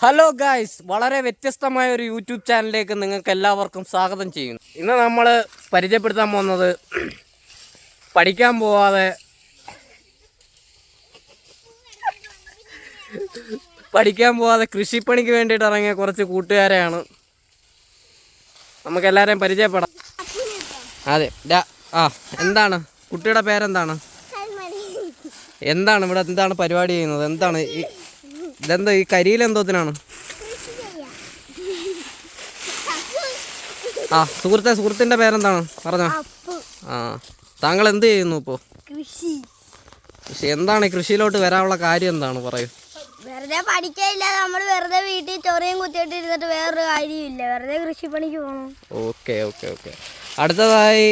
Hello guys വളരെ വ്യത്യസ്തമായ ഒരു യൂട്യൂബ് ചാനലിലേക്ക് നിങ്ങൾക്ക് എല്ലാവർക്കും സ്വാഗതം ചെയ്യുന്നു. ഇന്ന് നമ്മൾ പരിചയപ്പെടുത്താൻ പോകുന്നത് പഠിക്കാൻ പോവാതെ പഠിക്കാൻ പോവാതെ കൃഷിപ്പണിക്ക് വേണ്ടിയിട്ട് ഇറങ്ങിയ കുറച്ച് കൂട്ടുകാരെയാണ്. നമുക്ക് എല്ലാവരെയും പരിചയപ്പെടാം. അതെ ആ എന്താണ്? കുട്ടിയുടെ പേരെന്താണ്? എന്താണ് ഇവിടെ എന്താണ് പരിപാടി ചെയ്യുന്നത്? എന്താണ് ഈ ഇതെന്താ ഈ കരിയിൽ എന്തോത്തിനാണ്? ആ സുഹൃത്തെ സുഹൃത്തിന്റെ പേരെന്താണ്? പറഞ്ഞോ. ആ താങ്കൾ എന്ത് ചെയ്യുന്നു ഇപ്പോ? കൃഷി. കൃഷി എന്താണ് കൃഷിയിലോട്ട് വരാനുള്ള കാര്യം എന്താണ്? പറയൂ. വെറുതെ പഠിക്കാനില്ല നമ്മൾ വെറുതെ വീട്ടിൽ ചൊറിയും കുത്തിയിട്ട് ഇരുന്നിട്ട് വേറൊരു കാര്യമില്ല വെറുതെ കൃഷിപ്പണിക്ക് പോകണം ഓക്കെ ഓക്കെ ഓക്കെ. അടുത്തതായി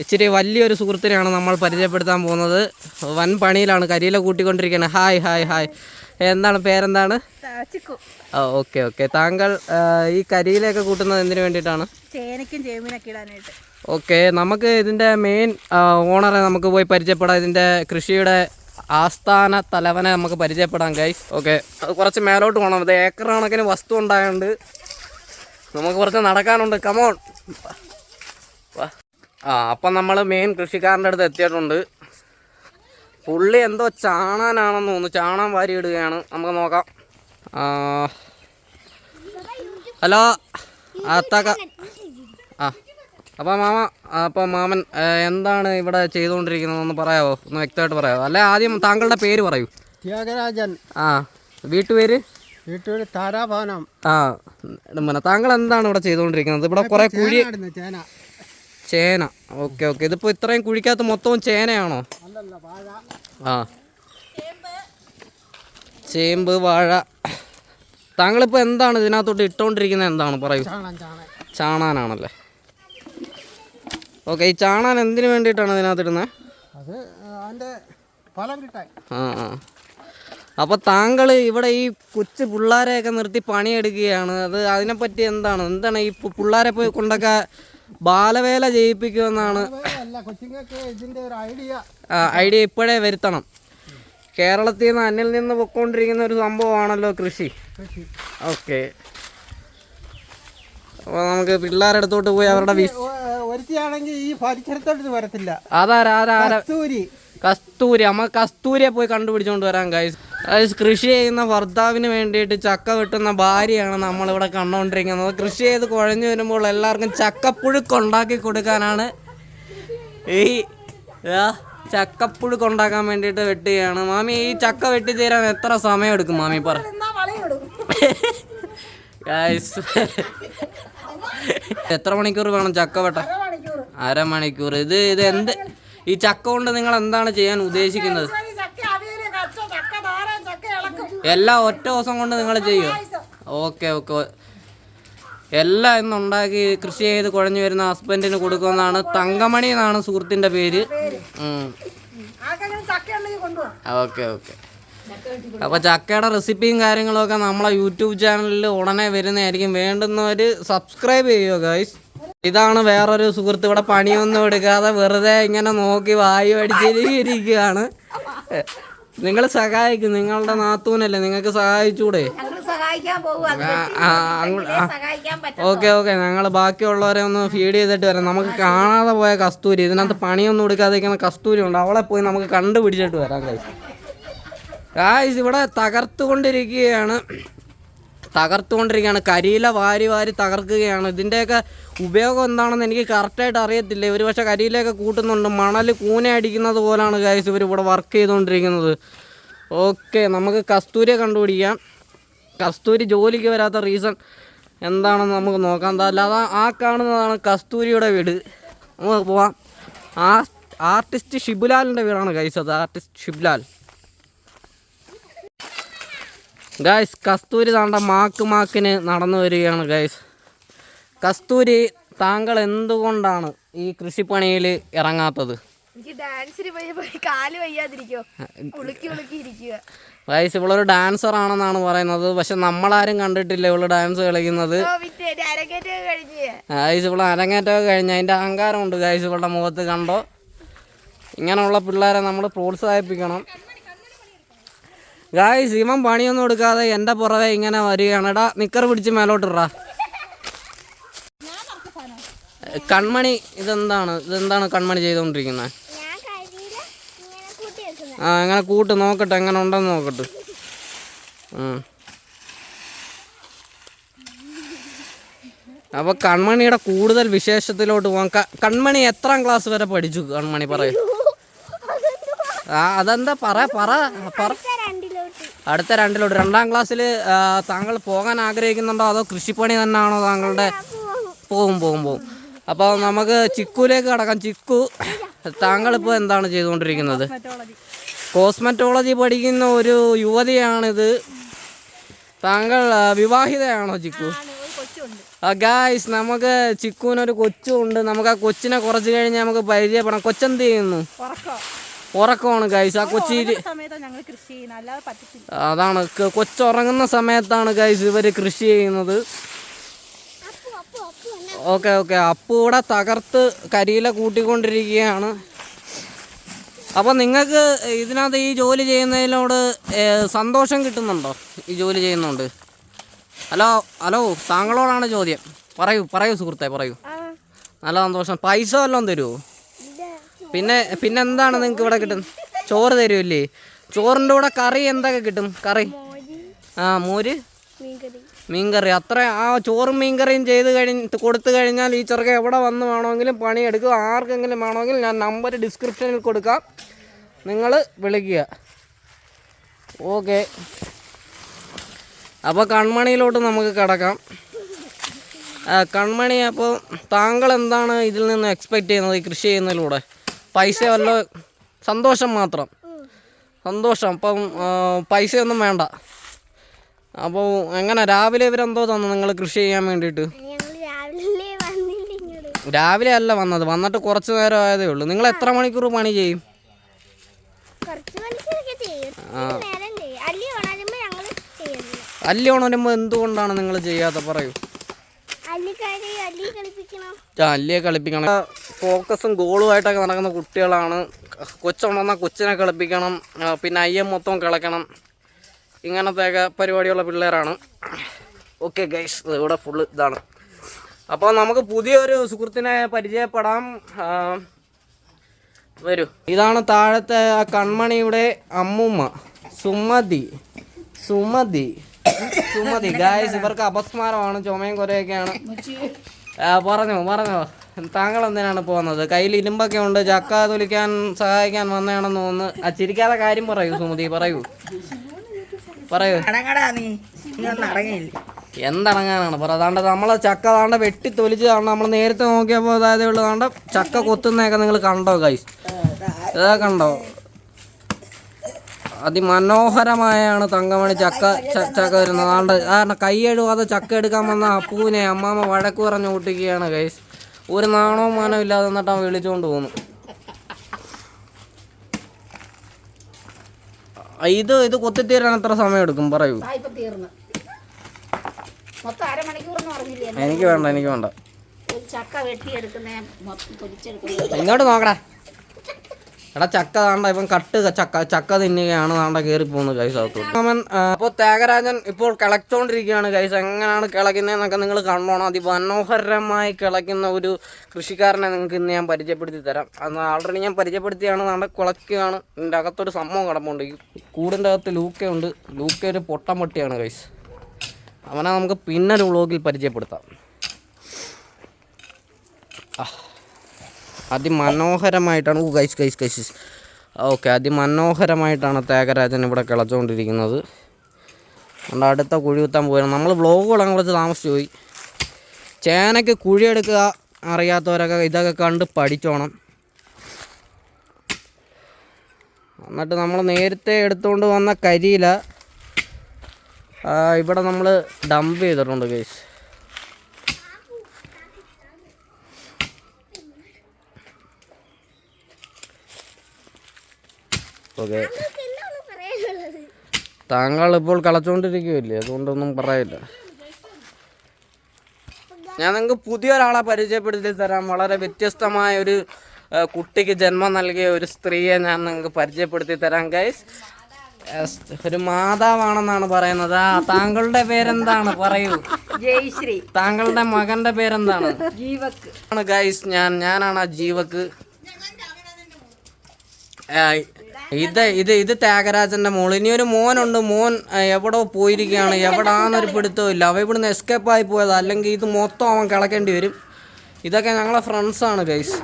ഇച്ചിരി വലിയൊരു സുഹൃത്തിനെയാണ് നമ്മൾ പരിചയപ്പെടുത്താൻ പോകുന്നത്. വൻ പണിയിലാണ് കരിയില കൂട്ടിക്കൊണ്ടിരിക്കുകയാണ്. Hi hi hi. എന്താണ് പേരെന്താണ്? Okay okay. താങ്കൾ ഈ കരിയിലൊക്കെ കൂട്ടുന്നത് എന്തിനു വേണ്ടിയിട്ടാണ്? ചേനയ്ക്കും ചേമ്പിനൊക്കെ ഇടാനായിട്ട്. ഓക്കെ നമുക്ക് ഇതിന്റെ മെയിൻ ഓണറെ നമുക്ക് പോയി പരിചയപ്പെടാം. ഇതിന്റെ കൃഷിയുടെ ആസ്ഥാന തലവനെ നമുക്ക് പരിചയപ്പെടാം ഗൈസ് ഓക്കെ. അത് കുറച്ച് മേലോട്ട് പോകണം ഇത് ഏക്കർ കണക്കിന് വസ്തു ഉണ്ടായതുകൊണ്ട് നമുക്ക് കുറച്ച് നടക്കാനുണ്ട്. കമോൺ ആ അപ്പം നമ്മൾ മെയിൻ കൃഷിക്കാരന്റെ അടുത്ത് എത്തിയിട്ടുണ്ട്. പുള്ളി എന്തോ ചാണാനാണെന്ന് തോന്നുന്നു. ചാണാൻ വാരി ഇടുകയാണ്. നമുക്ക് നോക്കാം. ഹലോ. അത്താക്ക. ആ അപ്പോൾ മാമ അപ്പോൾ മാമൻ എന്താണ് ഇവിടെ ചെയ്തുകൊണ്ടിരിക്കുന്നത് ഒന്ന് പറയാവോ? ഒന്ന് വ്യക്തമായിട്ട് പറയാമോ അല്ലെ ആദ്യം താങ്കളുടെ പേര് പറയൂ. ത്യാഗരാജൻ. ആ വീട്ടുപേര്? വീട്ടുപേര് താരാഭവനം ആ താങ്കൾ എന്താണ് ഇവിടെ ചെയ്തുകൊണ്ടിരിക്കുന്നത്? ഇവിടെ കുറെ കുഴി ചേന. Okay okay. ഇതിപ്പോൾ ഇത്രയും കുഴിക്കകത്ത് മൊത്തവും ചേനയാണോ? ആ. ചേമ്പ് വാഴ. താങ്കളിപ്പോൾ എന്താണ് ഇതിനകത്തോട്ട് ഇട്ടുകൊണ്ടിരിക്കുന്നത് എന്താണ്? പറയൂ. ചാണം ചാണാനാണല്ലേ? ഓക്കെ ഈ ചാണാൻ എന്തിനു വേണ്ടിയിട്ടാണ് ഇതിനകത്ത് ഇടുന്നത് അത് അതിന്റെ ഫലം കിട്ടാൻ. ആ ആ. അപ്പോൾ താങ്കൾ ഇവിടെ ഈ കൊച്ചു പിള്ളേരെയൊക്കെ നിർത്തി പണിയെടുക്കുകയാണ്. അത് അതിനെപ്പറ്റി എന്താണ്? എന്താണ് ഈ പിള്ളേരെ പോയി കൊണ്ടൊക്കെ ബാലവേല ചെയ്യിപ്പിക്കുമെന്നാണ് ഐഡിയ ഇപ്പോഴേ വരുത്തണം. കേരളത്തിൽ നിന്ന് അന്നിൽ നിന്ന് പൊക്കോണ്ടിരിക്കുന്ന ഒരു സംഭവമാണല്ലോ കൃഷി. ഓക്കെ. അപ്പോൾ നമുക്ക് പിള്ളേരുടെ അടുത്തോട്ട് പോയി അവരുടെ ഒരുത്തിയാണെങ്കിൽ ഈ വരത്തില്ല. അതാരാ കസ്തൂരി. കസ്തൂരി. അമ്മ കസ്തൂരിയെ പോയി കണ്ടുപിടിച്ചോണ്ട് വരാൻ ഗൈസ് കൃഷി ചെയ്യുന്ന ഭർത്താവിന് വേണ്ടിയിട്ട് ചക്ക വെട്ടുന്ന ഭാര്യയാണ് നമ്മളിവിടെ കണ്ടുകൊണ്ടിരിക്കുന്നത് കൃഷി ചെയ്ത് കുഴഞ്ഞു വരുമ്പോൾ എല്ലാവർക്കും ചക്കപ്പുഴുക്ക് ഉണ്ടാക്കി കൊടുക്കാനാണ് ഈ ചക്കപ്പുഴുക്ക് ഉണ്ടാക്കാൻ വേണ്ടിയിട്ട് വെട്ടുകയാണ്. മാമി ഈ ചക്ക വെട്ടി തീരാൻ എത്ര സമയം എടുക്കും മാമി? പറ. എത്ര മണിക്കൂർ വേണം ചക്ക വെട്ടാൻ? അരമണിക്കൂർ. ഇത് ഇത് എന്ത്? ഈ ചക്ക കൊണ്ട് നിങ്ങൾ എന്താണ് ചെയ്യാൻ ഉദ്ദേശിക്കുന്നത് ചക്ക അവിയൽ കച്ച ചക്ക നാരൻ ചക്ക ഇളക്കും എല്ലാം ഒറ്റ ദിവസം കൊണ്ട് നിങ്ങൾ ചെയ്യും? Okay okay. എല്ലാം ഇന്ന് ഉണ്ടാക്കി കൃഷി ചെയ്ത് കുഴഞ്ഞു വരുന്ന ഹസ്ബൻഡിന് കൊടുക്കുമെന്നാണ് തങ്കമണി എന്നാണ് സുഹൃത്തിന്റെ പേര്. Okay okay. അപ്പോൾ ചക്കയുടെ റെസിപ്പിയും കാര്യങ്ങളൊക്കെ നമ്മളെ യൂട്യൂബ് ചാനലിൽ ഉടനെ വരുന്നതായിരിക്കും. വേണ്ടുന്നവര് സബ്സ്ക്രൈബ് ചെയ്യുക ഗൈസ് ഇതാണ് വേറൊരു സുഹൃത്ത്. ഇവിടെ പണിയൊന്നും എടുക്കാതെ വെറുതെ ഇങ്ങനെ നോക്കി വായു അടിച്ചിരിക്കുകയാണ് നിങ്ങൾ സഹായിക്കും. നിങ്ങളുടെ നാത്തൂനല്ലേ നിങ്ങൾക്ക് സഹായിച്ചൂടെ? Okay okay. ഞങ്ങൾ ബാക്കിയുള്ളവരെ ഒന്ന് ഫീഡ് ചെയ്തിട്ട് വരാം. നമുക്ക് കാണാതെ പോയ കസ്തൂരി ഇതിനകത്ത് പണിയൊന്നും എടുക്കാതിരിക്കുന്ന കസ്തൂരി ഉണ്ട്. അവളെ പോയി നമുക്ക് കണ്ടുപിടിച്ചിട്ട് വരാം ഗൈസ് ഗായ്സ് ഇവിടെ തകർത്തുകൊണ്ടിരിക്കുകയാണ്. തകർത്തുകൊണ്ടിരിക്കുകയാണ്. കരിയില വാരി വാരി തകർക്കുകയാണ്. ഇതിന്റെയൊക്കെ ഉപയോഗം എന്താണെന്ന് എനിക്ക് കറക്റ്റായിട്ട് അറിയത്തില്ല. ഇവർ പക്ഷേ കരിയിലൊക്കെ കൂട്ടുന്നുണ്ട്. മണൽ കൂന അടിക്കുന്നത് പോലാണ് ഗൈസ് ഇവർ ഇവിടെ വർക്ക് ചെയ്തുകൊണ്ടിരിക്കുന്നത്. ഓക്കെ നമുക്ക് കസ്തൂരിയെ കണ്ടുപിടിക്കാം. കസ്തൂരി ജോലിക്ക് വരാത്ത റീസൺ എന്താണെന്ന് നമുക്ക് നോക്കാം. അല്ലാതെ ആ കാണുന്നതാണ് കസ്തൂരിയുടെ വീട്. നമുക്ക് പോവാം. ആ ആർട്ടിസ്റ്റ് ഷിബുലാലിന്റെ വീടാണ് ഗൈസ് അത് ആർട്ടിസ്റ്റ് ഷിബുലാൽ. ഗൈസ് കസ്തൂരി താണ്ട മാക്ക് മാക്കിന് നടന്നു വരികയാണ് ഗൈസ് കസ്തൂരി താങ്കൾ എന്തുകൊണ്ടാണ് ഈ കൃഷിപ്പണിയിൽ ഇറങ്ങാത്തത്? എനിക്ക് ഡാൻസിന് പോയി കാൽ വയ്യാതിരിക്കോ ഉളുക്കി ഉളുക്കി ഇരിക്കുക ഗൈസ് ഇവളൊരു ഡാൻസർ ആണെന്നാണ് പറയുന്നത്. പക്ഷെ നമ്മളാരും കണ്ടിട്ടില്ല ഇവൾ ഡാൻസ് കളിക്കുന്നത്. ഗൈസ് ഇവൾ അരങ്ങേറ്റമൊക്കെ കഴിഞ്ഞ്. അതിന്റെ അഹങ്കാരമുണ്ട് ഗൈസ് ഇവളുടെ മുഖത്ത് കണ്ടോ? ഇങ്ങനെയുള്ള പിള്ളേരെ നമ്മൾ പ്രോത്സാഹിപ്പിക്കണം. ഗായ്സ് ഇവൻ പണിയൊന്നും എടുക്കാതെ എന്റെ പുറവെ ഇങ്ങനെ വരികയാണ്. എടാ നിക്കർ പിടിച്ച് മേലോട്ടിറാ കൺമണി ഇതെന്താണ്? ഇതെന്താണ് കൺമണി ചെയ്തുകൊണ്ടിരിക്കുന്നത് ആ അങ്ങനെ കൂട്ട് നോക്കട്ടെ എങ്ങനെ ഉണ്ടെന്ന് നോക്കട്ടെ. അപ്പൊ കൺമണിയുടെ കൂടുതൽ വിശേഷത്തിലോട്ട് പോകാം. കൺമണി എത്രാം ക്ലാസ് വരെ പഠിച്ചു കൺമണി പറയൂ. ആ അതെന്താ? പറ പറ പറ. അടുത്ത രണ്ടിലോട്ട്. രണ്ടാം ക്ലാസ്സിൽ താങ്കൾ പോകാൻ ആഗ്രഹിക്കുന്നുണ്ടോ? അതോ കൃഷിപ്പണി തന്നെയാണോ താങ്കളുടെ? പോകും പോകും പോകും അപ്പോൾ നമുക്ക് ചിക്കുലേക്ക് കടക്കാം. ചിക്കു താങ്കൾ താങ്കളിപ്പോൾ എന്താണ് ചെയ്തുകൊണ്ടിരിക്കുന്നത്? കോസ്മെറ്റോളജി പഠിക്കുന്ന ഒരു യുവതിയാണിത്. താങ്കൾ വിവാഹിതയാണോ ചിക്കു? ഗായ്സ് നമുക്ക് ചിക്കുവിനൊരു കൊച്ചുണ്ട്. നമുക്ക് ആ കൊച്ചിനെ കുറച്ച് കഴിഞ്ഞ് നമുക്ക് പരിചയപ്പെടാം. കൊച്ചെന്ത് ചെയ്യുന്നു? ഉറക്കമാണ് ഗൈസ് ആ കൊച്ചി അതാണ് കൊച്ചുറങ്ങുന്ന സമയത്താണ് ഗൈസ് ഇവർ കൃഷി ചെയ്യുന്നത് അപ്പു അപ്പു അപ്പു എന്നാ ഓക്കെ ഓക്കെ. അപ്പു ഇവിടെ തകർത്ത് കരിയില കൂട്ടിക്കൊണ്ടിരിക്കുകയാണ്. അപ്പോൾ നിങ്ങൾക്ക് ഇതിനകത്ത് ഈ ജോലി ചെയ്യുന്നതിനോട് സന്തോഷം കിട്ടുന്നുണ്ടോ? ഈ ജോലി ചെയ്യുന്നുണ്ട്. ഹലോ ഹലോ താങ്കളോടാണ് ചോദ്യം. പറയൂ പറയൂ സുഹൃത്തെ പറയൂ. നല്ല സന്തോഷം. പൈസ വല്ലതും തരുമോ പിന്നെ പിന്നെ എന്താണ് നിങ്ങൾക്ക് ഇവിടെ കിട്ടുന്നത് ചോറ് തരുമല്ലേ ചോറിന്റെ കൂടെ കറി എന്തൊക്കെ കിട്ടും? കറി? ആ മോര്? മീൻകറി. മീൻകറി. അത്ര ആ ചോറും മീൻകറിയും ചെയ്ത് കഴിഞ്ഞ് കൊടുത്തു കഴിഞ്ഞാൽ ഈ ചെറുക്കൻ എവിടെ വന്ന് വേണമെങ്കിലും പണിയെടുക്കുക ആർക്കെങ്കിലും വേണമെങ്കിൽ ഞാൻ നമ്പർ ഡിസ്ക്രിപ്ഷനിൽ കൊടുക്കാം. നിങ്ങൾ വിളിക്കുക. ഓക്കെ. അപ്പോൾ കൺമണിയിലോട്ട് നമുക്ക് കിടക്കാം. കൺമണി അപ്പോൾ താങ്കൾ എന്താണ് ഇതിൽ നിന്ന് എക്സ്പെക്റ്റ് ചെയ്യുന്നത്? ഈ കൃഷി ചെയ്യുന്നതിലൂടെ? പൈസ വല്ല സന്തോഷം മാത്രം. സന്തോഷം. അപ്പം പൈസയൊന്നും വേണ്ട. അപ്പോൾ എങ്ങനെ രാവിലെ ഇവരെന്തോ തന്നു നിങ്ങൾ കൃഷി ചെയ്യാൻ വേണ്ടിയിട്ട്? രാവിലെ അല്ല വന്നത്. വന്നിട്ട് കുറച്ച് നേരം ആയതേ ഉള്ളൂ. നിങ്ങൾ എത്ര മണിക്കൂർ പണി ചെയ്യും? അല്ലി ഉണരുമ്പോൾ എന്തുകൊണ്ടാണ് നിങ്ങൾ ചെയ്യാത്ത പറയൂ? അല്ലിയെ കളിപ്പിക്കണം. ഫോക്കസും ഗോളുമായിട്ടൊക്കെ നടക്കുന്ന കുട്ടികളാണ്. കൊച്ചുണ്ടെന്നാൽ കൊച്ചിനെ കളിപ്പിക്കണം. പിന്നെ അയ്യം മൊത്തം കളിക്കണം. ഇങ്ങനത്തെയൊക്കെ പരിപാടിയുള്ള പിള്ളേരാണ്. ഓക്കെ ഗൈസ് ഇവിടെ ഫുള്ള് ഇതാണ്. അപ്പോൾ നമുക്ക് പുതിയൊരു സുഹൃത്തിനെ പരിചയപ്പെടാം. വരൂ. ഇതാണ് താഴത്തെ ആ കൺമണിയുടെ അമ്മൂമ്മ സുമതി. സുമതി. സുമതി. ഗായസ് ഇവർക്ക് അപസ്മാരമാണ് ചുമയും കുറയൊക്കെയാണ് പറഞ്ഞു പറഞ്ഞോ. താങ്കൾ എന്തിനാണ് പോകുന്നത്? കയ്യിൽ ഇരുമ്പൊക്കെ ഉണ്ട് ചക്ക തുലിക്കാൻ സഹായിക്കാൻ വന്നതാണെന്ന് തോന്നുന്നു. ചിരിക്കാതെ കാര്യം പറയൂ സുമതി പറയൂ. പറയൂ. അടങ്ങടാ നീ. നീ ഒന്നും അടങ്ങിയില്ല എന്തടങ്ങാനാണ്? പറ അതാണ്ട് നമ്മളെ ചക്ക താണ്ട വെട്ടി തൊലിച്ച് താണ്ട നമ്മൾ നേരത്തെ നോക്കിയപ്പോൾ അതായത് ഉള്ള. താണ്ട ചക്ക കൊത്തുന്നതൊക്കെ നിങ്ങൾ കണ്ടോ ഗൈസ് ഇതാ കണ്ടോ? അതിമനോഹരമായാണ് തങ്കമണി ചക്ക ചക്ക വരുന്നത്. അതുകൊണ്ട് കാരണം കൈ എഴുവാതെ ചക്ക എടുക്കാൻ വന്ന അപ്പൂവിനെ അമ്മാമ്മ വഴക്ക് പറഞ്ഞ് ഓട്ടിക്കുകയാണ് ഗൈസ് ഒരു നാണവും മാനവും ഇല്ലാതെ എന്നിട്ട് അവൻ വിളിച്ചുകൊണ്ട് പോകുന്നു. ഇത് ഇത് കൊത്തിത്തീരാൻ എത്ര സമയം എടുക്കും പറയൂ എനിക്ക് വേണ്ട എനിക്ക് വേണ്ട. ഇങ്ങോട്ട് നോക്കടാ. എടാ ചക്ക താണ്ട ഇവൻ കട്ട് ചക്ക ചക്ക തിന്നുകയാണ് താണ്ട കയറി പോകുന്നത് കൈസ് അവൻ അപ്പോൾ ത്യാഗരാജൻ ഇപ്പോൾ കിളച്ചോണ്ടിരിക്കുകയാണ് കൈസ് എങ്ങനെയാണ് കിളക്കുന്നതെന്നൊക്കെ നിങ്ങൾ കണ്ടോണം. അതിമനോഹരമായി കിളയ്ക്കുന്ന ഒരു കൃഷിക്കാരനെ നിങ്ങൾക്ക് ഇന്ന് ഞാൻ പരിചയപ്പെടുത്തി തരാം. അത് ആൾറെഡി ഞാൻ പരിചയപ്പെടുത്തിയാണ് താണ്ട കുളയ്ക്കുകയാണ്. ഇതിന്റെ അകത്തൊരു സംഭവം കിടപ്പുണ്ട്. ഈ കൂടിന്റെ അകത്ത് ലൂക്കയുണ്ട്. ലൂക്ക ഒരു പൊട്ടം പൊട്ടിയാണ് കൈസ് അവനെ നമുക്ക് പിന്നൊരു വ്ളോഗിൽ പരിചയപ്പെടുത്താം. അതിമനോഹരമായിട്ടാണ്. Oh guys guys guys okay അതിമനോഹരമായിട്ടാണ് തേകരാജൻ ഇവിടെ കിളച്ചുകൊണ്ടിരിക്കുന്നത് അതുകൊണ്ട് അടുത്ത കുഴി കുത്താൻ പോയിരുന്നു നമ്മൾ വ്ളോഗുകളങ്ങ് കുറച്ച് താമസിച്ചു പോയി. ചേനയ്ക്ക് കുഴിയെടുക്കുക അറിയാത്തവരൊക്കെ ഇതൊക്കെ കണ്ട് പഠിച്ചോണം. എന്നിട്ട് നമ്മൾ നേരത്തെ എടുത്തുകൊണ്ട് വന്ന കരിയില ഇവിടെ നമ്മൾ ഡംപ് ചെയ്തിട്ടുണ്ട് ഗൈസ് ഓക്കെ. താങ്കൾ ഇപ്പോൾ കളച്ചുകൊണ്ടിരിക്കുകയില്ലേ അതുകൊണ്ടൊന്നും പറയില്ല. ഞാൻ നിങ്ങൾക്ക് പുതിയ ഒരാളെ പരിചയപ്പെടുത്തി തരാം. വളരെ വ്യത്യസ്തമായ ഒരു കുട്ടിക്ക് ജന്മം നൽകിയ ഒരു സ്ത്രീയെ ഞാൻ നിങ്ങൾക്ക് പരിചയപ്പെടുത്തി തരാം ഗൈസ് ഒരു മാതാവാണെന്നാണ് പറയുന്നത്. ആ താങ്കളുടെ പേരെന്താണ്? പറയൂ. ജയശ്രീ. താങ്കളുടെ മകന്റെ പേരെന്താണ്? ജീവക്ക്. ആണ് ഗൈസ് ഞാൻ ഞാനാണ് ആ ജീവക്ക്. ഇത് ഇത് ഇത് ത്യാഗരാജന്റെ മോൾ. ഇനി ഒരു മോനുണ്ട്. മോൻ എവിടെ പോയിരിക്കുകയാണ്. എവിടാന്നൊരു പിടുത്തവും ഇല്ല അവ ഇവിടുന്ന് എസ്കേപ്പ് ആയി പോയത്. അല്ലെങ്കിൽ ഇത് മൊത്തം അവൻ കിളക്കേണ്ടി വരും. ഇതൊക്കെ ഞങ്ങളെ ഫ്രണ്ട്സാണ് ഗൈസ്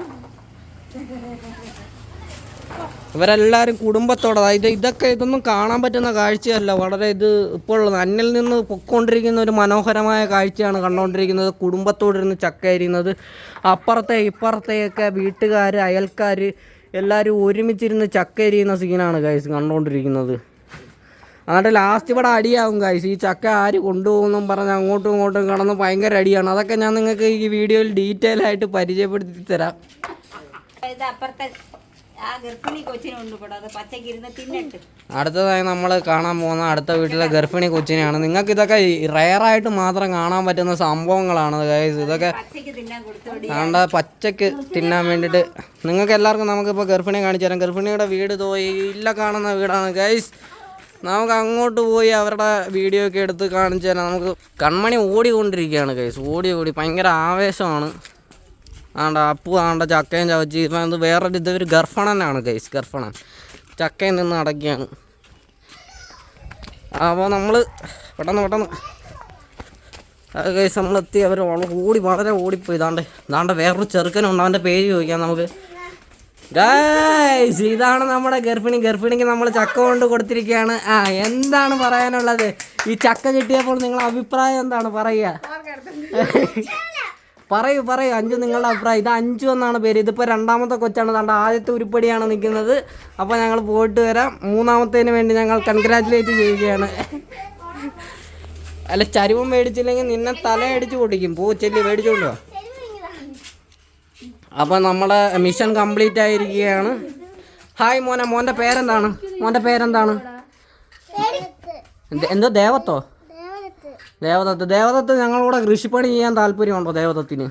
ഇവരെല്ലാവരും കുടുംബത്തോടെ. ഇത് ഇതൊക്കെ ഇതൊന്നും കാണാൻ പറ്റുന്ന കാഴ്ചയല്ല. വളരെ ഇത് ഇപ്പോൾ അന്നിൽ നിന്ന് പൊക്കൊണ്ടിരിക്കുന്ന ഒരു മനോഹരമായ കാഴ്ചയാണ് കണ്ടുകൊണ്ടിരിക്കുന്നത് കുടുംബത്തോടിരുന്ന് അരിയുന്നത് അപ്പുറത്തെ ഇപ്പുറത്തെയൊക്കെ വീട്ടുകാർ അയൽക്കാർ എല്ലാവരും ഒരുമിച്ചിരുന്ന് ചക്ക എരിയുന്ന സീനാണ് ഗൈസ് കണ്ടുകൊണ്ടിരിക്കുന്നത് എന്നിട്ട് ലാസ്റ്റ് ഇവിടെ അടിയാവും ഗൈസ് ഈ ചക്ക ആര് കൊണ്ടുപോകുന്നു പറഞ്ഞ് അങ്ങോട്ടും ഇങ്ങോട്ടും കിടന്ന് ഭയങ്കര അടിയാണ്. അതൊക്കെ ഞാൻ നിങ്ങൾക്ക് ഈ വീഡിയോയിൽ ഡീറ്റെയിൽ ആയിട്ട് പരിചയപ്പെടുത്തി തരാം. അടുത്തതായി നമ്മൾ കാണാൻ പോകുന്ന അടുത്ത വീട്ടിലെ ഗർഭിണി കൊച്ചിനെയാണ്. നിങ്ങൾക്ക് ഇതൊക്കെ റയറായിട്ട് മാത്രം കാണാൻ പറ്റുന്ന സംഭവങ്ങളാണ് ഗൈസ് ഇതൊക്കെ ആണ്ട പച്ചക്ക് തിന്നാൻ വേണ്ടിയിട്ട് നിങ്ങൾക്ക് എല്ലാവർക്കും നമുക്കിപ്പോൾ ഗർഭിണിയെ കാണിച്ചു തരാം. ഗർഭിണിയുടെ വീട് തോയി ഇല്ല കാണുന്ന വീടാണ്. ഗൈസ് നമുക്ക് അങ്ങോട്ട് പോയി അവരുടെ വീഡിയോ ഒക്കെ എടുത്ത് കാണിച്ചു തരാം. നമുക്ക് കൺമണി ഓടിക്കൊണ്ടിരിക്കുകയാണ് ഗൈസ് ഓടി ഓടി ഭയങ്കര ആവേശമാണ്. ആണ്ട അപ്പു ആണ്ട ചക്കയും ചവച്ച്. ഇപ്പം ഇത് വേറൊരു ഇത് ഒരു ഗർഭണനാണ് ഗൈസ് ഗർഭണൻ ചക്കയിൽ നിന്ന് അടക്കിയാണ്. അപ്പോൾ നമ്മൾ പെട്ടെന്ന് പെട്ടെന്ന് നമ്മളെത്തി അവർ ഓടി വളരെ ഓടിപ്പോയി. ഇതാണ്ട് ഇതാണ്ട് വേറൊരു ചെറുക്കനുണ്ട് അവന്റെ പേര് ചോദിക്കാം നമുക്ക്. ഇതാണ് നമ്മുടെ ഗർഭിണി. ഗർഭിണിക്ക് നമ്മൾ ചക്ക കൊണ്ട് കൊടുത്തിരിക്കുകയാണ്. ആ എന്താണ് പറയാനുള്ളത്? ഈ ചക്ക കിട്ടിയപ്പോൾ നിങ്ങളുടെ അഭിപ്രായം എന്താണ്? പറയുക. പറയൂ പറയൂ. അഞ്ചു നിങ്ങളുടെ അഭിപ്രായം. ഇത് അഞ്ചു എന്നാണ് പേര്. ഇതിപ്പോൾ രണ്ടാമത്തെ കൊച്ചാണ്. തണ്ട ആദ്യത്തെ ഉരുപ്പടിയാണ് നിൽക്കുന്നത്. അപ്പോൾ ഞങ്ങൾ പോയിട്ട് വരാം. മൂന്നാമത്തേന് വേണ്ടി ഞങ്ങൾ കൺഗ്രാറ്റുലേറ്റ് ചെയ്യുകയാണ്. അല്ല ചരിവും മേടിച്ചില്ലെങ്കിൽ നിന്നെ തലയടിച്ച് പൊട്ടിക്കും. പൂച്ചെല്ലി ചെല്ലി മേടിച്ചോണ്ടോ അപ്പോൾ നമ്മളെ മിഷൻ കംപ്ലീറ്റ് ആയിരിക്കുകയാണ്. ഹായ് മോനെ. മോന്റെ പേരെന്താണ്? മോന്റെ പേരെന്താണ്? എന്ത്- എന്തോ ദേവത്തോ? ദേവദത്ത്. ദേവദത്ത് ഞങ്ങളിവിടെ കൃഷിപ്പണി ചെയ്യാൻ താല്പര്യമുണ്ടോ ദേവദത്തിന്?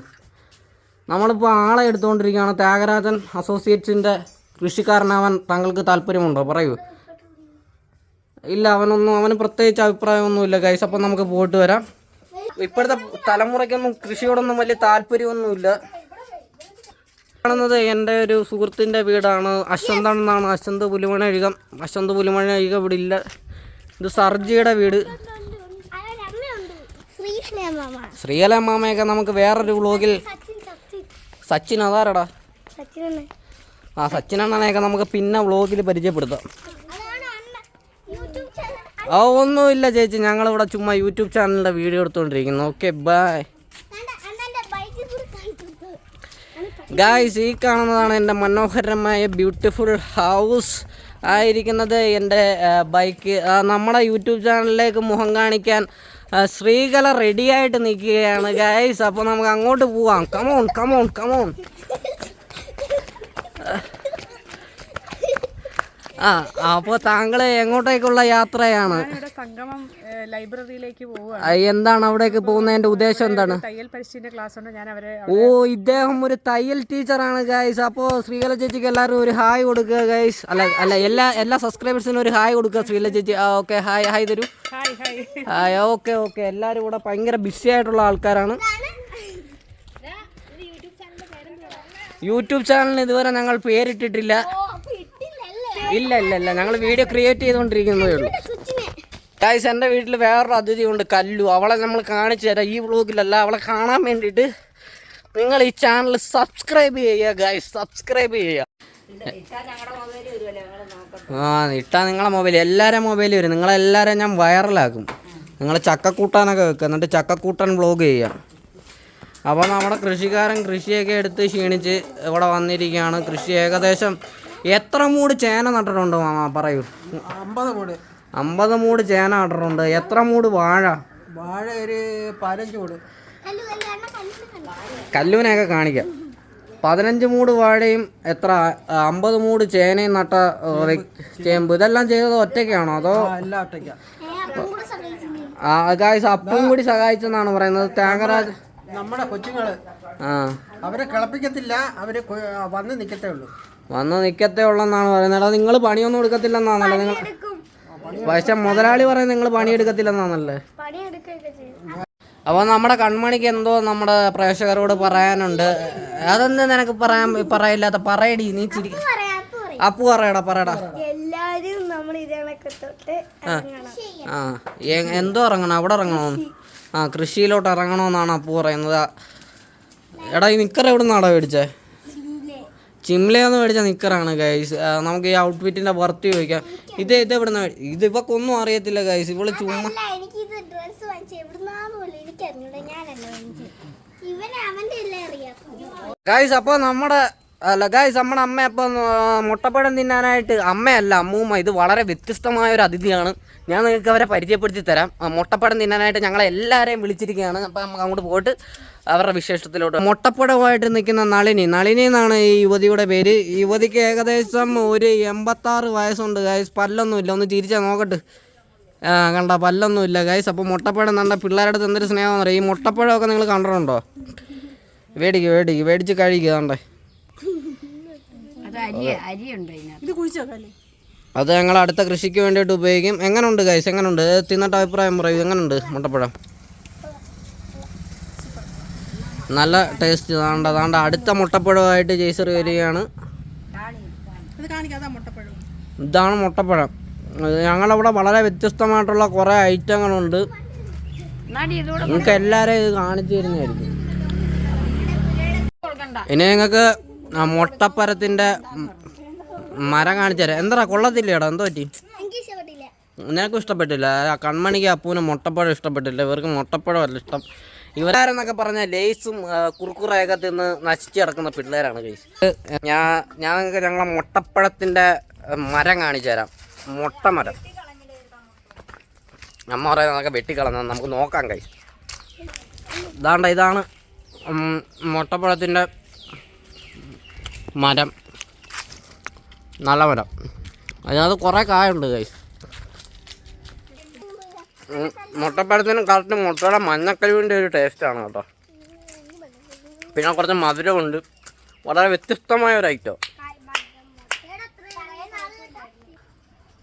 നമ്മളിപ്പോൾ ആളെ എടുത്തുകൊണ്ടിരിക്കുകയാണ് ത്യാഗരാജൻ അസോസിയേറ്റ്സിന്റെ കൃഷിക്കാരനാവാൻ താങ്കൾക്ക് താല്പര്യമുണ്ടോ? പറയൂ. ഇല്ല അവനൊന്നും അവന് പ്രത്യേകിച്ച് അഭിപ്രായമൊന്നുമില്ല. ഗൈസ് അപ്പം നമുക്ക് പോയിട്ട് വരാം. ഇപ്പോഴത്തെ തലമുറയ്ക്കൊന്നും കൃഷിയോടൊന്നും വലിയ താല്പര്യമൊന്നുമില്ല. കാണുന്നത് എന്റെ ഒരു സുഹൃത്തിന്റെ വീടാണ്. അശ്വന്താണെന്നാണ് അശ്വന്ത് അശ്വന്ത് പുലിമണഴികം അശ്വന്ത് പുലിമണഴികം ഇവിടെ ഇല്ല. ഇത് സർജിയുടെ വീട്. ശ്രീകല മാമയൊക്കെ നമുക്ക് വേറൊരു വ്ളോഗിൽ സച്ചിൻ അതാരടാ? ആ സച്ചിൻ അണ്ണനെയൊക്കെ നമുക്ക് പിന്നെ വ്ളോഗിൽ പരിചയപ്പെടുത്താം അതാണ് അണ്ണ യൂട്യൂബ് ചാനൽ ആ ഒന്നുമില്ല ചേച്ചി. ഞങ്ങളിവിടെ ചുമ്മാ യൂട്യൂബ് ചാനലിന്റെ വീഡിയോ എടുത്തുകൊണ്ടിരിക്കുന്നു ഓക്കെ ബൈ ഗായ്സ് ഈ കാണുന്നതാണ് എന്റെ മനോഹരമായ ബ്യൂട്ടിഫുൾ ഹൗസ് ആയിരിക്കുന്നത് എന്റെ ബൈക്ക് നമ്മുടെ യൂട്യൂബ് ചാനലിലേക്ക് മുഖം കാണിക്കാൻ ശ്രീകല റെഡിയായിട്ട് നിൽക്കുകയാണ് ഗായ്സ് അപ്പോൾ നമുക്ക് അങ്ങോട്ട് പോവാം. കമോൺ കമോൺ കമോൺ ആ അപ്പോൾ താങ്കൾ എങ്ങോട്ടേക്കുള്ള യാത്രയാണ്? സംഗമം ലൈബ്രറിയിലേക്ക് പോവുക എന്താണ് അവിടേക്ക് പോകുന്നതിന്റെ ഉദ്ദേശം എന്താണ്? തയ്യൽ പരിശീലന ക്ലാസ് ഉണ്ട് ഞാൻ അവരെ ഓ ഇദ്ദേഹം ഒരു തയ്യൽ ടീച്ചറാണ് ഗൈസ് അപ്പോൾ ശ്രീകല ചേച്ചിക്ക് എല്ലാവരും ഒരു ഹായ് കൊടുക്കുക ഗൈസ് അല്ല അല്ല എല്ലാ എല്ലാ സബ്സ്ക്രൈബേഴ്സിനും ഒരു ഹായ് കൊടുക്കുക ശ്രീകല ചേച്ചി. ആ ഓക്കെ ഹായ് ഹായ് തരൂ. Hi hi. Hi okay okay എല്ലാവരും ഇവിടെ ഭയങ്കര ബിസി ആയിട്ടുള്ള ആൾക്കാരാണ്. യൂട്യൂബ് ചാനലിന് ഇതുവരെ ഞങ്ങൾ പേരിട്ടിട്ടില്ല. ഇല്ല ഇല്ല ഇല്ല. ഞങ്ങൾ വീഡിയോ ക്രിയേറ്റ് ചെയ്തുകൊണ്ടിരിക്കുന്നതേ ഉള്ളൂ. ഗൈസ് എന്റെ വീട്ടിൽ വേറൊരു അതിഥി ഉണ്ട് കല്ലു. അവളെ നമ്മൾ കാണിച്ചു തരാം. ഈ വ്ളോഗിലല്ല അവളെ കാണാൻ വേണ്ടിയിട്ട് നിങ്ങൾ ഈ ചാനൽ സബ്സ്ക്രൈബ് ചെയ്യുക ഗൈസ് സബ്സ്ക്രൈബ് ചെയ്യുക. ആ ഇട്ടാ നിങ്ങളെ മൊബൈൽ എല്ലാവരും മൊബൈൽ വരും. നിങ്ങളെല്ലാവരും ഞാൻ വൈറലാക്കും നിങ്ങൾ ചക്കക്കൂട്ടാനൊക്കെ വെക്കുക. എന്നിട്ട് ചക്കക്കൂട്ടാൻ വ്ളോഗ് ചെയ്യാം. അപ്പോൾ നമ്മുടെ കൃഷിക്കാരൻ കൃഷിയൊക്കെ എടുത്ത് ക്ഷീണിച്ച് ഇവിടെ വന്നിരിക്കുകയാണ്. കൃഷി ഏകദേശം എത്ര മൂട് ചേന നട്ടിട്ടുണ്ട് മാമ? പറയൂ. അമ്പത് മൂട്. അമ്പത് മൂട് ചേന നട്ടിട്ടുണ്ട്. എത്ര മൂട് വാഴ? വാഴ ഒരു പതിനഞ്ച് മൂട്. കല്ലൂനെയൊക്കെ കാണിക്കാം. പതിനഞ്ച് മൂട് വാഴയും എത്ര? അമ്പത് മൂട് ചേനയും നട്ട ചേമ്പ്. ഇതെല്ലാം ചെയ്തത് ഒറ്റയ്ക്കാണോ അതോ ഗായ്സ് അപ്പം കൂടി സഹായിച്ചെന്നാണ് പറയുന്നത്. ത്യാഗരാജ് നമ്മുടെ കൊച്ചുങ്ങൾ അവരെ കിളപ്പിക്കത്തില്ല അവർ വന്ന് നിക്കത്തേ ഉള്ളൂ. വന്ന് നിക്കത്തേ ഉള്ളെന്നാണ് പറയുന്നത്. നിങ്ങൾ പണിയൊന്നും എടുക്കത്തില്ലെന്നാണല്ലോ നിങ്ങൾ പക്ഷെ മുതലാളി പറയുന്നത് നിങ്ങൾ പണിയെടുക്കത്തില്ലെന്നാണല്ലേ? അപ്പോൾ നമ്മുടെ കൺമണിക്ക് എന്തോ നമ്മുടെ പ്രേക്ഷകരോട് പറയാനുണ്ട്. അതെന്താ നിനക്ക് പറയാൻ പറയില്ലാത്ത പറയടി നീ ചിരി പറയാം അപ്പൊ അപ്പു പറയടാ പറയടാ. എല്ലാരും നമ്മൾ ഇതേണൊക്കെ തൊട്ട് ഇറങ്ങണം. ആ. എന്തോ ഇറങ്ങണം അവിടെ ഇറങ്ങണോ. ആ കൃഷിയിലോട്ട് ഇറങ്ങണമെന്നാണ് അപ്പു പറയുന്നത്. എടാ ഈ നിക്കർ എവിടെ നിന്നാടാ മേടിച്ചേ? ചിംലയെന്ന് മേടിച്ച നിക്കറാണ് ഗൈസ് നമുക്ക് ഈ ഔട്ട്ഫിറ്റിന്റെ വർത്ത് ചോദിക്കാം. ഇത് ഇത് എവിടെ നിന്ന് ഇത് ഇവക്കൊന്നും അറിയത്തില്ല ഗൈസ് ഇവൾ ചുമ്മാ ഗൈസ് അപ്പോൾ നമ്മുടെ അല്ല ഗൈസ് നമ്മുടെ അമ്മ അപ്പം മുട്ടപ്പഴം തിന്നാനായിട്ട് അമ്മയല്ല അമ്മൂമ്മ ഇത് വളരെ വ്യത്യസ്തമായ ഒരു അതിഥിയാണ്. ഞാൻ നിങ്ങൾക്ക് അവരെ പരിചയപ്പെടുത്തി തരാം. മുട്ടപ്പടം മുട്ടപ്പഴം തിന്നാനായിട്ട് ഞങ്ങളെ എല്ലാവരെയും വിളിച്ചിരിക്കുകയാണ്. അപ്പം നമുക്ക് അങ്ങോട്ട് പോയിട്ട് അവരുടെ വിശേഷത്തിലോട്ട് മുട്ടപ്പടവുമായിട്ട് നിൽക്കുന്ന നളിനി. നളിനി എന്നാണ് ഈ യുവതിയുടെ പേര്. യുവതിക്ക് ഏകദേശം ഒരു എൺപത്താറ് വയസ്സുണ്ട്. ഗൈസ് പല്ലൊന്നുമില്ല. ഒന്ന് ചിരിച്ചാൽ നോക്കട്ടെ. ആ കണ്ട പല്ലൊന്നുമില്ല. ഗൈസ് അപ്പോൾ മുട്ടപ്പഴം കണ്ട പിള്ളേരുടെ അടുത്ത് എന്തൊരു സ്നേഹം അറിയാം? ഈ മുട്ടപ്പഴമൊക്കെ നിങ്ങൾ കണ്ടിട്ടുണ്ടോ? മേടിക്ക് മേടിക്ക് മേടിച്ച് കഴിക്കുക കണ്ടേ? അത് ഞങ്ങൾ അടുത്ത കൃഷിക്ക് വേണ്ടിയിട്ട് ഉപയോഗിക്കും. എങ്ങനെയുണ്ട് ഗൈസ് എങ്ങനെയുണ്ട് തിന്നിട്ട് അഭിപ്രായം പറയൂ. എങ്ങനെയുണ്ട് മുട്ടപ്പഴം? നല്ല ടേസ്റ്റ് താണ്ട താണ്ട അടുത്ത മുട്ടപ്പഴമായിട്ട് ജെയ്സർ വരികയാണ്. ഇതാണ് മുട്ടപ്പഴം. ഞങ്ങളവിടെ വളരെ വ്യത്യസ്തമായിട്ടുള്ള കുറേ ഐറ്റങ്ങളുണ്ട്. നിങ്ങൾക്ക് എല്ലാവരെയും ഇത് കാണിച്ചു തരുന്നതായിരിക്കും. ഇനി നിങ്ങൾക്ക് മുട്ടപ്പരത്തിന്റെ മുട്ടപ്പരത്തിന്റെ മരം കാണിച്ചു തരാം. എന്താ കൊള്ളത്തില്ലേടാ? എന്തോ പറ്റി? നിനക്കും ഇഷ്ടപ്പെട്ടില്ല. കൺമണിക്ക് അപ്പൂന് മുട്ടപ്പഴം ഇഷ്ടപ്പെട്ടില്ല. ഇവർക്ക് മുട്ടപ്പഴമല്ല ഇഷ്ടം. ഇവരാരെന്നൊക്കെ പറഞ്ഞ ലേസും കുറുക്കുറയൊക്കെ തിന്ന് നശിച്ച് കിടക്കുന്ന പിള്ളേരാണ് ഗൈസ് ഞാൻ നിങ്ങൾക്ക് ഞങ്ങളെ മുട്ടപ്പഴത്തിന്റെ മരം കാണിച്ചു തരാം. മുട്ടമരം. നമ്മ പറയുന്നത് നമുക്ക് വെട്ടിക്കളഞ്ഞ നമുക്ക് നോക്കാം കൈ ഇതാണ്ട ഇതാണ് മുട്ടപ്പഴത്തിന്റെ മരം. നല്ല മരം. അതിനകത്ത് കുറേ കായുണ്ട് കൈ മുട്ടപ്പഴത്തിന് കറക്റ്റ് മുട്ടയുടെ മഞ്ഞക്കരുവിന്റെ ഒരു ടേസ്റ്റാണ് കേട്ടോ. പിന്നെ കുറച്ച് മധുരമുണ്ട്. വളരെ വ്യത്യസ്തമായ ഒരു ഐറ്റം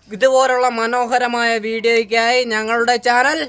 ഇതുപോലുള്ള മനോഹരമായ വീഡിയോയ്ക്കായി ഞങ്ങളുടെ ചാനൽ